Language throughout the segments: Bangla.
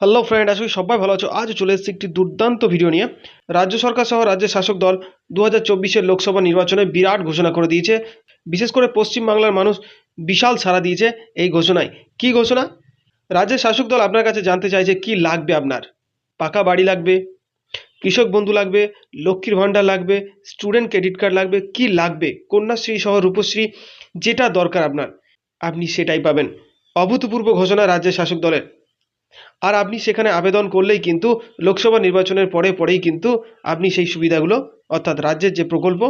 হ্যালো ফ্রেন্ড করি সবাই ভালো আছো। আজ চলে এসেছি একটি দুর্দান্ত ভিডিও নিয়ে। রাজ্য সরকার সহ রাজ্যের শাসক দল দু হাজার লোকসভা নির্বাচনে বিরাট ঘোষণা করে দিয়েছে। বিশেষ করে পশ্চিমবাংলার মানুষ বিশাল সাড়া দিয়েছে এই ঘোষণায়। কি ঘোষণা? রাজ্যের শাসক দল আপনার কাছে জানতে চাইছে কি লাগবে আপনার? পাকা বাড়ি লাগবে, কৃষক বন্ধু লাগবে, লক্ষ্মীর ভাণ্ডার লাগবে স্টুডেন্ট ক্রেডিট কার্ড লাগবে, কি লাগবে? কন্যাশ্রী সহ রূপশ্রী, যেটা দরকার আপনার, আপনি সেটাই পাবেন। অভূতপূর্ব ঘোষণা রাজ্যের শাসক দলের। আর আপনি সেখানে আবেদন করলেই কিন্তু লোকসভা নির্বাচনের পরে পরেই কিন্তু আপনি সেই সুবিধাগুলো, অর্থাৎ রাজ্যের যে প্রকল্প,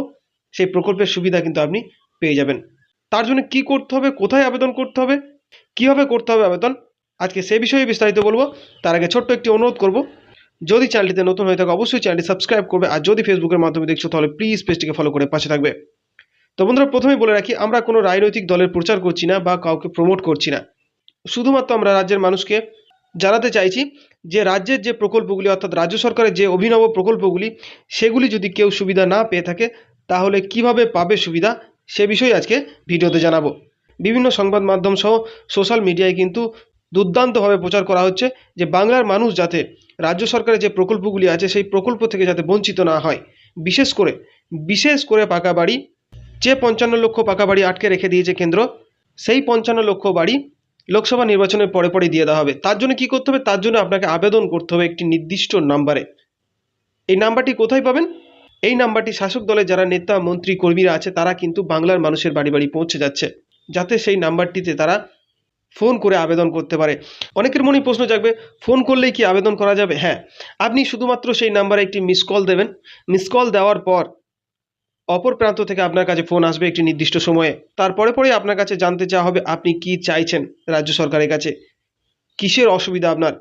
সেই প্রকল্পের সুবিধা কিন্তু আপনি পেয়ে যাবেন। তার জন্য কি করতে হবে, কোথায় আবেদন করতে হবে, কীভাবে করতে হবে আবেদন, আজকে সে বিষয়ে বিস্তারিত বলব। তার আগে ছোট্ট একটি অনুরোধ করব, যদি চ্যানেলটিতে নতুন হয়ে থাকে, অবশ্যই চ্যানেলটি সাবস্ক্রাইব করবে, আর যদি ফেসবুকের মাধ্যমে দেখছ, তাহলে প্লিজ পেজটিকে ফলো করে পাশে থাকবে। তো বন্ধুরা, প্রথমেই বলে রাখি, আমরা কোনো রাজনৈতিক দলের প্রচার করছি না বা কাউকে প্রমোট করছি না। শুধুমাত্র আমরা রাজ্যের মানুষকে জানাতে চাইছি যে রাজ্যের যে প্রকল্পগুলি, অর্থাৎ রাজ্য সরকারের যে অভিনব প্রকল্পগুলি, সেগুলি যদি কেউ সুবিধা না পেয়ে থাকে, তাহলে কীভাবে পাবে সুবিধা? সে বিষয়ে আজকে ভিডিওতে জানাব। বিভিন্ন সংবাদ মাধ্যম সহ সোশ্যাল মিডিয়ায় কিন্তু দুর্দান্তভাবে প্রচার করা হচ্ছে যে বাংলার মানুষ যাতে রাজ্য সরকারের যে প্রকল্পগুলি আছে, সেই প্রকল্প থেকে যাতে বঞ্চিত না হয়। বিশেষ করে বিশেষ করে পাকা বাড়ি, যে পঞ্চান্ন লক্ষ পাকা বাড়ি আটকে রেখে দিয়েছে কেন্দ্র, সেই পঞ্চান্ন লক্ষ বাড়ি লোকসভা নির্বাচনের পরে পরে দিয়ে দেওয়া হবে। তার জন্য কি করতে হবে? তার জন্য আপনাকে আবেদন করতে হবে একটি নির্দিষ্ট নাম্বারে। এই নাম্বারটি কোথায় পাবেন? এই নাম্বারটি শাসক দলের যারা নেতা, মন্ত্রী, কর্মীরা আছে, তারা কিন্তু বাংলার মানুষের বাড়ি বাড়ি পৌঁছে যাচ্ছে। যাতে সেই নাম্বারটিতে তারা ফোন করে আবেদন করতে পারে। অনেকের মনেই প্রশ্ন জাগবে, ফোন করলেই কি আবেদন করা যাবে? হ্যাঁ আপনি শুধুমাত্র সেই নাম্বারে একটি মিস কল দেবেন। মিস কল দেওয়ার পর অপর প্রান্ত থেকে আপনার কাছে ফোন আসবে একটি নির্দিষ্ট সময়ে। তারপরে পরে আপনার কাছে জানতে চাওয়া হবে, আপনি কি চাইছেন রাজ্য সরকারের কাছে? কিসের অসুবিধা আপনার?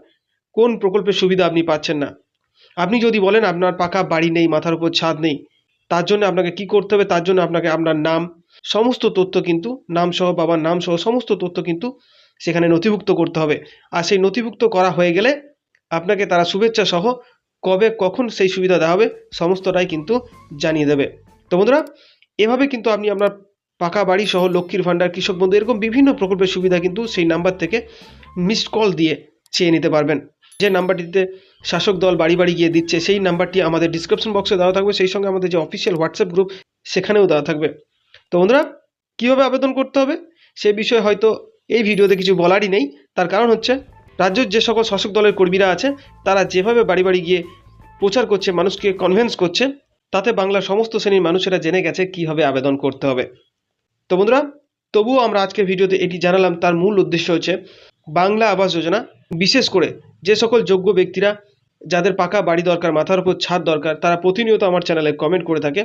কোন প্রকল্পের সুবিধা আপনি পাচ্ছেন না? আপনি যদি বলেন, আপনার পাকা বাড়ি নেই, মাথার উপর ছাদ নেই, তার জন্য আপনাকে কি করতে হবে? তার জন্য আপনাকে আপনার নাম, সমস্ত তথ্য কিন্তু নাম সহ বাবার নাম সহ সমস্ত তথ্য কিন্তু সেখানে নথিভুক্ত করতে হবে। আর সেই নথিভুক্ত করা হয়ে গেলে আপনাকে তারা শুভেচ্ছা সহ কবে, কখন সেই সুবিধা দেওয়া হবে, সমস্তটাই কিন্তু জানিয়ে দেবে। তো বন্ধুরা, এভাবে কিন্তু আপনি আপনার পাকা বাড়ি সহ লক্ষ্মীর ভাণ্ডার, কৃষক বন্ধু, এরকম বিভিন্ন প্রকল্পের সুবিধা কিন্তু সেই নাম্বার থেকে মিসড কল দিয়ে চেয়ে নিতে পারবেন। যে নাম্বারটিতে শাসক দল বাড়ি বাড়ি গিয়ে দিচ্ছে, সেই নাম্বারটি আমাদের ডিসক্রিপশন বক্সে দেওয়া থাকবে। সেই সঙ্গে আমাদের যে অফিসিয়াল হোয়াটসঅ্যাপ গ্রুপ সেখানেও দেওয়া থাকবে। তো বন্ধুরা, কীভাবে আবেদন করতে হবে? সে বিষয়ে হয়তো এই ভিডিওতে কিছু বলারই নেই। তার কারণ হচ্ছে, রাজ্যের যে সকল শাসক দলের কর্মীরা আছে, তারা যেভাবে বাড়ি বাড়ি গিয়ে প্রচার করছে, মানুষকে কনভেন্স করছে তাতে বাংলার সমস্ত শ্রেণির মানুষেরা জেনে গেছে কীভাবে আবেদন করতে হবে। তো বন্ধুরা, তবুও আমরা আজকের ভিডিওতে এটি জানালাম, তার মূল উদ্দেশ্য হচ্ছে বাংলা আবাস যোজনা। বিশেষ করে যে সকল যোগ্য ব্যক্তিরা যাদের পাকা বাড়ি দরকার, মাথার উপর ছাদ দরকার, তারা প্রতিনিয়ত আমার চ্যানেলে কমেন্ট করে থাকে,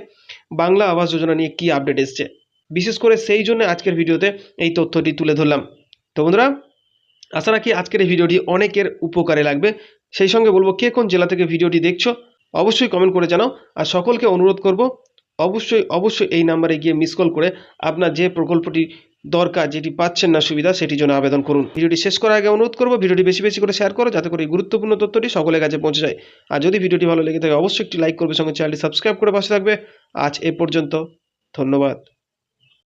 বাংলা আবাস যোজনা নিয়ে কী আপডেট এসছে। বিশেষ করে সেই জন্য আজকের ভিডিওতে এই তথ্যটি তুলে ধরলাম। তো বন্ধুরা, আশা রাখি আজকের এই ভিডিওটি অনেকের উপকারে লাগবে। সেই সঙ্গে বলব কে কোন জেলা থেকে ভিডিওটি দেখছ অবশ্যই কমেন্ট করে জানাও। আর সকলকে অনুরোধ করব, অবশ্যই অবশ্যই এই নাম্বারে গিয়ে মিস কল করে আপনার যে প্রকল্পটি দরকার, যেটি পাচ্ছেন না সুবিধা, সেটির জন্য আবেদন করুন। ভিডিওটি শেষ করার আগে অনুরোধ করব, ভিডিওটি বেশি বেশি করে শেয়ার করো, যাতে করে এই গুরুত্বপূর্ণ তথ্যটি সকলের কাছে পৌঁছে যায়। আর যদি ভিডিওটি ভালো লেগে থাকে, অবশ্যই একটি লাইক করবে, সঙ্গে চ্যানেলটি সাবস্ক্রাইব করে পাশে থাকবে। আজ এ পর্যন্ত, ধন্যবাদ।